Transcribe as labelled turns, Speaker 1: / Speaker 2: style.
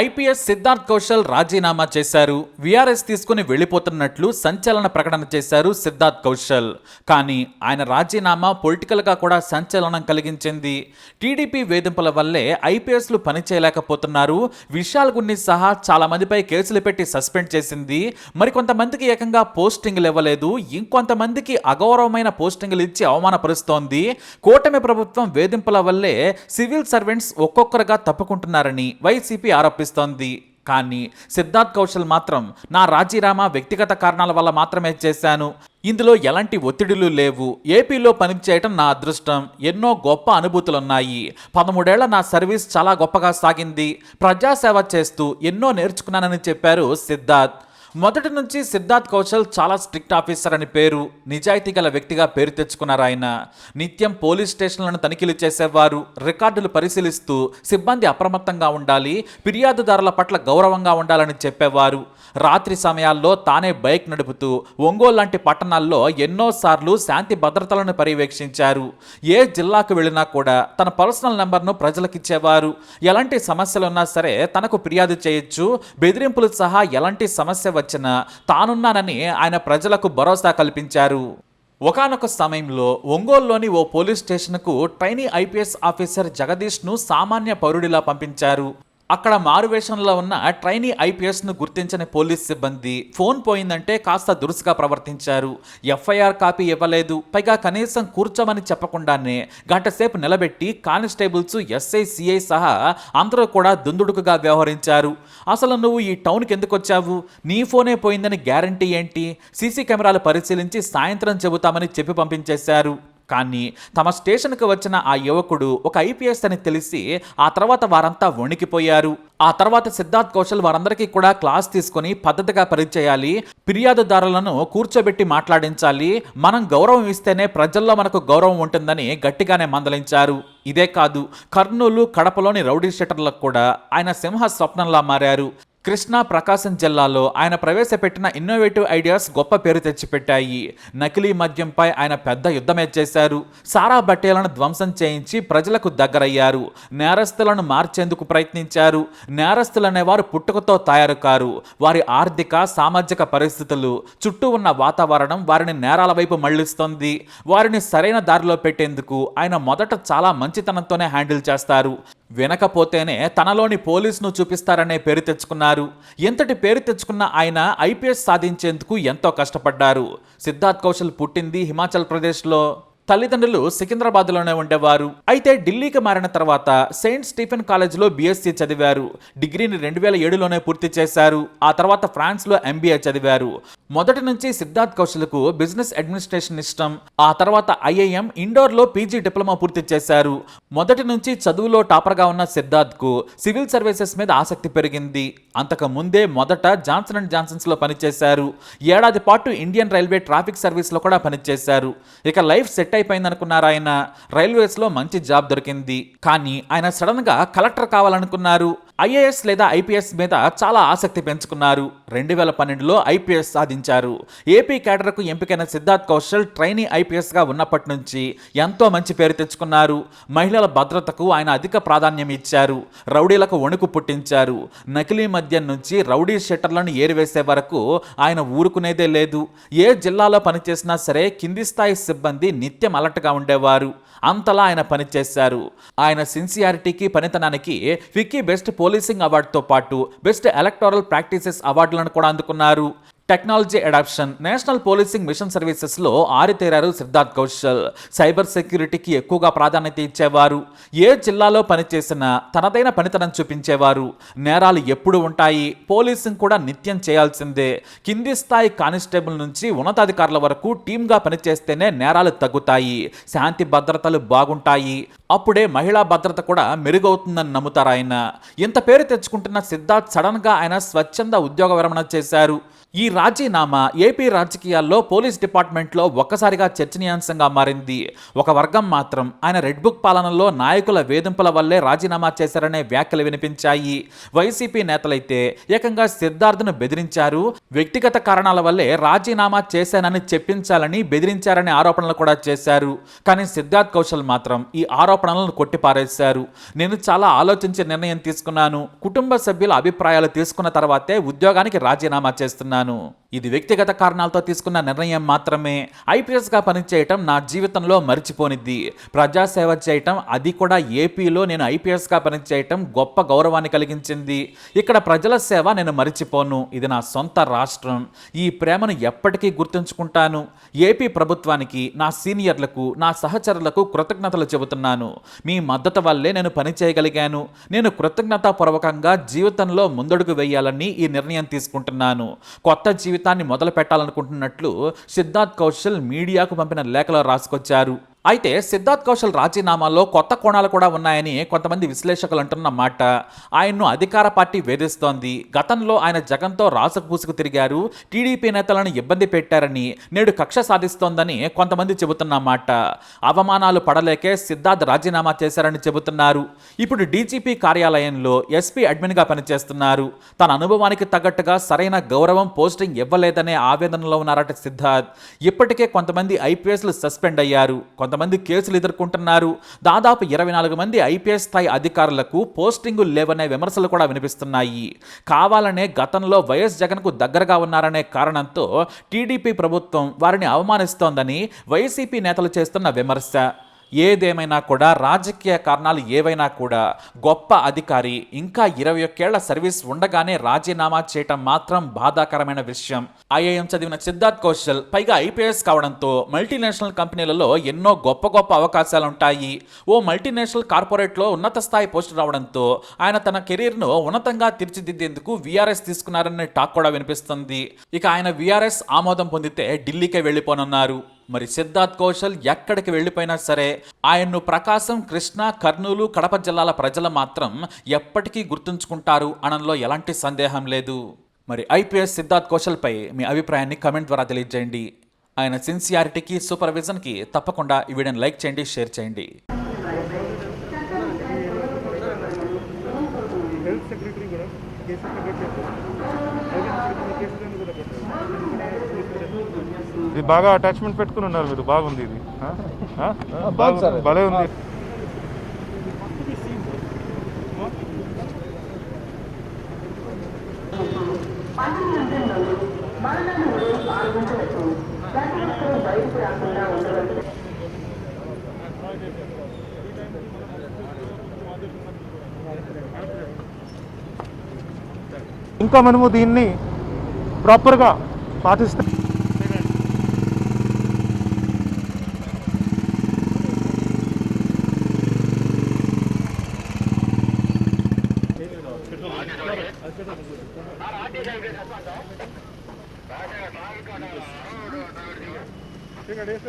Speaker 1: IPS Siddharth Kaushal రాజీనామా చేశారు. VRS తీసుకుని వెళ్ళిపోతున్నట్లు సంచలన ప్రకటన చేశారు సిద్ధార్థ్ కౌశల్. కానీ ఆయన రాజీనామా పొలిటికల్గా కూడా సంచలనం కలిగించింది. టీడీపీ వేధింపుల వల్లే ఐపీఎస్లు పనిచేయలేకపోతున్నారు. విశాల్ గున్ని సహా చాలా మందిపై కేసులు పెట్టి సస్పెండ్ చేసింది. మరికొంతమందికి ఏకంగా పోస్టింగ్లు ఇవ్వలేదు. ఇంకొంతమందికి అగౌరవమైన పోస్టింగ్లు ఇచ్చి అవమానపరుస్తోంది. కూటమి ప్రభుత్వం వేధింపుల వల్లే సివిల్ సర్వెంట్స్ ఒక్కొక్కరుగా తప్పుకుంటున్నారని వైసీపీ ఆరోపిస్తోంది. కానీ సిద్ధార్థ్ కౌశల్ మాత్రం నా రాజీనామా వ్యక్తిగత కారణాల వల్ల మాత్రమే చేశాను. ఇందులో ఎలాంటి ఒత్తిడులు లేవు. ఏపీలో పనిచేయటం నా అదృష్టం. ఎన్నో గొప్ప అనుభూతులున్నాయి. పదమూడేళ్ళ నా సర్వీస్ చాలా గొప్పగా సాగింది. ప్రజాసేవ చేస్తూ ఎన్నో నేర్చుకున్నానని చెప్పారు సిద్ధార్థ్. మొదటి నుంచి సిద్ధార్థ్ కౌశల్ చాలా స్ట్రిక్ట్ ఆఫీసర్ అని పేరు నిజాయితీ గల వ్యక్తిగా పేరు తెచ్చుకున్నారు ఆయన. నిత్యం పోలీస్ స్టేషన్లను తనిఖీలు చేసేవారు రికార్డులు పరిశీలిస్తూ సిబ్బంది అప్రమత్తంగా ఉండాలి ఫిర్యాదుదారుల పట్ల గౌరవంగా ఉండాలని చెప్పేవారు. రాత్రి సమయాల్లో తానే బైక్ నడుపుతూ ఒంగోలు లాంటి పట్టణాల్లో ఎన్నోసార్లు శాంతి భద్రతలను పర్యవేక్షించారు. ఏ జిల్లాకు వెళ్ళినా కూడా తన పర్సనల్ నెంబర్ను ప్రజలకిచ్చేవారు. ఎలాంటి సమస్యలున్నా సరే తనకు ఫిర్యాదు చేయొచ్చు బెదిరింపులు సహా ఎలాంటి సమస్య వచ్చినా తానున్నానని ఆయన ప్రజలకు భరోసా కల్పించారు. ఒకానొక సమయంలో ఒంగోలులోని ఓ పోలీస్ స్టేషన్కు ట్రైనీ ఐపీఎస్ ఆఫీసర్ జగదీష్ను సామాన్య పౌరుడిలా పంపించారు. అక్కడ మారువేషంలో ఉన్న ట్రైనీ ఐపీఎస్ను గుర్తించని పోలీస్ సిబ్బంది ఫోన్ పోయిందంటే కాస్త దురుసుగా ప్రవర్తించారు. ఎఫ్ఐఆర్ కాపీ ఇవ్వలేదు. పైగా కనీసం కూర్చోమని చెప్పకుండానే గంటసేపు నిలబెట్టి కానిస్టేబుల్స్ ఎస్ఐ సిఐ సహా అందరూ కూడా దుందుడుకుగా వ్యవహరించారు. అసలు నువ్వు ఈ టౌన్కి ఎందుకు వచ్చావు? నీ ఫోనే పోయిందని గ్యారంటీ ఏంటి? సీసీ కెమెరాలు పరిశీలించి సాయంత్రం చెబుతామని చెప్పి పంపించేశారు. కానీ తమ స్టేషన్కు వచ్చిన ఆ యువకుడు ఒక ఐపీఎస్ అని తెలిసి ఆ తర్వాత వారంతా వణికిపోయారు. ఆ తర్వాత సిద్ధార్థ్ కౌశల్ వారందరికీ కూడా క్లాస్ తీసుకొని పద్ధతిగా పరిచయాలి ఫిర్యాదుదారులను కూర్చోబెట్టి మాట్లాడించాలి మనం గౌరవం ఇస్తేనే ప్రజల్లో మనకు గౌరవం ఉంటుందని గట్టిగానే మందలించారు. ఇదే కాదు కర్నూలు కడపలోని రౌడీ షెటర్లకు కూడా ఆయన సింహ స్వప్నంలా మారారు. కృష్ణా ప్రకాశం జిల్లాలో ఆయన ప్రవేశపెట్టిన ఇన్నోవేటివ్ ఐడియాస్ గొప్ప పేరు తెచ్చిపెట్టాయి. నకిలీ మద్యంపై ఆయన పెద్ద యుద్ధమే చేశారు సారా బట్టేలను ధ్వంసం చేయించి ప్రజలకు దగ్గరయ్యారు. నేరస్తులను మార్చేందుకు ప్రయత్నించారు. నేరస్తులనేవారు పుట్టుకతో తయారు కారు. వారి ఆర్థిక సామాజిక పరిస్థితులు చుట్టూ ఉన్న వాతావరణం వారిని నేరాల వైపు మళ్ళిస్తుంది వారిని సరైన దారిలో పెట్టేందుకు ఆయన మొదట చాలా మంచితనంతోనే హ్యాండిల్ చేస్తారు. వినకపోతేనే తనలోని పోలీసును చూపిస్తారనే పేరు తెచ్చుకున్నారు. ఎంతటి పేరు తెచ్చుకున్న ఆయన ఐపీఎస్ సాధించేందుకు ఎంతో కష్టపడ్డారు. సిద్ధార్థ్ కౌశల్ పుట్టింది హిమాచల్ ప్రదేశ్లో. తల్లిదండ్రులు సికింద్రాబాద్లోనే ఉండేవారు. అయితే ఢిల్లీకి మారిన తర్వాత సెయింట్ స్టీఫెన్ కాలేజ్లో బీఎస్సీ చదివారు. డిగ్రీని రెండు వేల ఏడులోనే పూర్తి చేశారు. ఆ తర్వాత ఫ్రాన్స్లో ఎంబీఏ చదివారు. మొదటి నుంచి సిద్ధార్థ్ కౌశల్కు బిజినెస్ అడ్మినిస్ట్రేషన్ ఇష్టం. ఆ తర్వాత ఐఐఎం ఇండోర్లో పీజీ డిప్లొమా పూర్తి చేశారు. మొదటి నుంచి చదువులో టాపర్గా ఉన్న సిద్ధార్థ్కు సివిల్ సర్వీసెస్ మీద ఆసక్తి పెరిగింది. అంతకు ముందే మొదట జాన్సన్ అండ్ జాన్సన్స్లో పనిచేశారు. ఏడాది పాటు ఇండియన్ రైల్వే ట్రాఫిక్ సర్వీస్లో కూడా పనిచేశారు. ఇక లైఫ్ సెట్ అయిపోయిందనుకున్నారు ఆయన. రైల్వేస్లో మంచి జాబ్ దొరికింది. కానీ ఆయన సడన్గా కలెక్టర్ కావాలనుకున్నారు. ఐఏఎస్ లేదా ఐపీఎస్ మీద చాలా ఆసక్తి పెంచుకున్నారు. రెండు వేల పన్నెండులో ఐపీఎస్ సాధించారు. ఏపీ కేడర్కు ఎంపికైన సిద్ధార్థ్ కౌశల్ ట్రైనీ ఐపీఎస్గా ఉన్నప్పటి నుంచి ఎంతో మంచి పేరు తెచ్చుకున్నారు. మహిళల భద్రతకు ఆయన అధిక ప్రాధాన్యం ఇచ్చారు. రౌడీలకు వణుకు పుట్టించారు. నకిలీ మద్యం నుంచి రౌడీ షెటర్లను ఏరివేసే వరకు ఆయన ఊరుకునేదే లేదు. ఏ జిల్లాలో పనిచేసినా సరే కింది స్థాయి సిబ్బంది నిత్యం అలర్ట్గా ఉండేవారు. అంతలా ఆయన పనిచేశారు. ఆయన సిన్సియారిటీకి పనితనానికి విక్కీ బెస్ట్ పోలీసింగ్ అవార్డుతో పాటు బెస్ట్ ఎలక్టోరల్ ప్రాక్టీసెస్ అవార్డులను కూడా అందుకున్నారు. Technology adoption. National policing mission సర్వీసెస్లో ఆరితేరారు సిద్ధార్థ్ కౌశల్. సైబర్ సెక్యూరిటీకి ఎక్కువగా ప్రాధాన్యత ఇచ్చేవారు. ఏ జిల్లాలో పనిచేసినా తనదైన పనితనం చూపించేవారు. నేరాలు ఎప్పుడు ఉంటాయి? పోలీసింగ్ కూడా నిత్యం చేయాల్సిందే. కింది స్థాయి కానిస్టేబుల్ నుంచి ఉన్నతాధికారుల వరకు టీమ్గా పనిచేస్తేనే నేరాలు తగ్గుతాయి. శాంతి భద్రతలు బాగుంటాయి. అప్పుడే మహిళా భద్రత కూడా మెరుగవుతుందని నమ్ముతారు ఆయన ఇంత పేరు తెచ్చుకుంటున్న సిద్ధార్థ్ సడన్గా ఆయన స్వచ్ఛంద ఉద్యోగ విరమణ చేశారు. ఈ రాజీనామా ఏపీ రాజకీయాల్లో పోలీస్ డిపార్ట్మెంట్లో ఒక్కసారిగా చర్చనీయాంశంగా మారింది. ఒక వర్గం మాత్రం ఆయన రెడ్ బుక్ పాలనలో నాయకుల వేధింపుల వల్లే రాజీనామా చేశారనే వ్యాఖ్యలు వినిపించాయి. వైసీపీ నేతలైతే ఏకంగా సిద్ధార్థను బెదిరించారు. వ్యక్తిగత కారణాల వల్లే రాజీనామా చేశానని చెప్పించాలని బెదిరించారనే ఆరోపణలు కూడా చేశారు. కానీ సిద్ధార్థ్ కౌశల్ మాత్రం ఈ ఆరోపణలను కొట్టిపారేశారు. నేను చాలా ఆలోచించి నిర్ణయం తీసుకున్నాను. కుటుంబ సభ్యుల అభిప్రాయాలు తీసుకున్న తర్వాతే ఉద్యోగానికి రాజీనామా చేస్తున్నాను. ఇది వ్యక్తిగత కారణాలతో తీసుకున్న నిర్ణయం మాత్రమే. ఐపీఎస్గా పనిచేయటం నా జీవితంలో మర్చిపోనిద్ది. ప్రజాసేవ చేయటం అది కూడా ఏపీలో నేను ఐపీఎస్గా పనిచేయటం గొప్ప గౌరవాన్ని కలిగించింది. ఇక్కడ ప్రజల సేవ నేను మరిచిపోను. ఇది నా సొంత రాష్ట్రం. ఈ ప్రేమను ఎప్పటికీ గుర్తుంచుకుంటాను. ఏపీ ప్రభుత్వానికి నా సీనియర్లకు నా సహచరులకు కృతజ్ఞతలు చెబుతున్నాను. మీ మద్దతు వల్లే నేను పని చేయగలిగాను. నేను కృతజ్ఞతాపూర్వకంగా జీవితంలో ముందడుగు వేయాలని ఈ నిర్ణయం తీసుకుంటున్నాను. కొత్త జీవితాన్ని మొదలు పెట్టాలనుకుంటున్నట్లు సిద్ధార్థ్ కౌశల్ మీడియాకు పంపిన లేఖలో రాసుకొచ్చారు. అయితే సిద్ధార్థ్ కౌశల్ రాజీనామాలో కొత్త కోణాలు కూడా ఉన్నాయని కొంతమంది విశ్లేషకులు అంటున్న మాట. ఆయన్ను అధికార పార్టీ వేధిస్తోంది. గతంలో ఆయన జగన్తో రాసుకు పూసుకు తిరిగారు. టీడీపీ నేతలను ఇబ్బంది పెట్టారని నేడు కక్ష సాధిస్తోందని కొంతమంది చెబుతున్న మాట. అవమానాలు పడలేకే సిద్ధార్థ్ రాజీనామా చేశారని చెబుతున్నారు. ఇప్పుడు డీజీపీ కార్యాలయంలో ఎస్పీ అడ్మిన్గా పనిచేస్తున్నారు. తన అనుభవానికి తగ్గట్టుగా సరైన గౌరవం పోస్టింగ్ ఇవ్వలేదనే ఆవేదనలో ఉన్నారట సిద్ధార్థ్. ఇప్పటికే కొంతమంది ఐపీఎస్లు సస్పెండ్ అయ్యారు. కొంతమంది కేసులు ఎదుర్కొంటున్నారు. దాదాపు ఇరవై నాలుగు మంది ఐపీఎస్ స్థాయి అధికారులకు పోస్టింగులు లేవనే విమర్శలు కూడా వినిపిస్తున్నాయి. కావాలనే గతంలో వైఎస్ జగన్కు దగ్గరగా ఉన్నారనే కారణంతో టీడీపీ ప్రభుత్వం వారిని అవమానిస్తోందని వైసీపీ నేతలు చేస్తున్న విమర్శ. ఏదేమైనా కూడా రాజకీయ కారణాలు ఏవైనా కూడా గొప్ప అధికారి ఇంకా ఇరవై ఒక్కేళ్ళ సర్వీస్ ఉండగానే రాజీనామా చేయటం మాత్రం బాధాకరమైన విషయం. ఐఐఎం చదివిన సిద్ధార్థ్ కౌశల్ పైగా ఐపీఎస్ కావడంతో మల్టీనేషనల్ కంపెనీలలో ఎన్నో గొప్ప గొప్ప అవకాశాలు ఉంటాయి ఓ మల్టీనేషనల్ కార్పొరేట్లో ఉన్నత స్థాయి పోస్టు రావడంతో ఆయన తన కెరీర్ను ఉన్నతంగా తీర్చిదిద్దేందుకు వీఆర్ఎస్ తీసుకున్నారనే టాక్ కూడా వినిపిస్తుంది. ఇక ఆయన వీఆర్ఎస్ ఆమోదం పొందితే ఢిల్లీకే వెళ్ళిపోనున్నారు. మరి సిద్ధార్థ్ కౌశల్ ఎక్కడికి వెళ్ళిపోయినా సరే ఆయన్ను ప్రకాశం కృష్ణా కర్నూలు కడప జిల్లాల ప్రజలు మాత్రం ఎప్పటికీ గుర్తుంచుకుంటారు అనడంలో ఎలాంటి సందేహం లేదు. మరి ఐపీఎస్ సిద్ధార్థ్ కౌశల్పై మీ అభిప్రాయాన్ని కమెంట్ ద్వారా తెలియజేయండి. ఆయన సిన్సియారిటీకి సూపర్విజన్కి తప్పకుండా ఈ వీడియోని లైక్ చేయండి షేర్ చేయండి.
Speaker 2: హెల్త్ సెక్రటరీ కూడా కేసు కలెక్ట్ చేస్తారు కేసులను కూడా ఇది బాగా అటాచ్మెంట్ పెట్టుకుని ఉన్నారు మీరు. బాగుంది ఇది. భలే ఉంది. ఇంకా మనము దీన్ని ప్రాపర్గా పాటిస్తే ঠিক আছে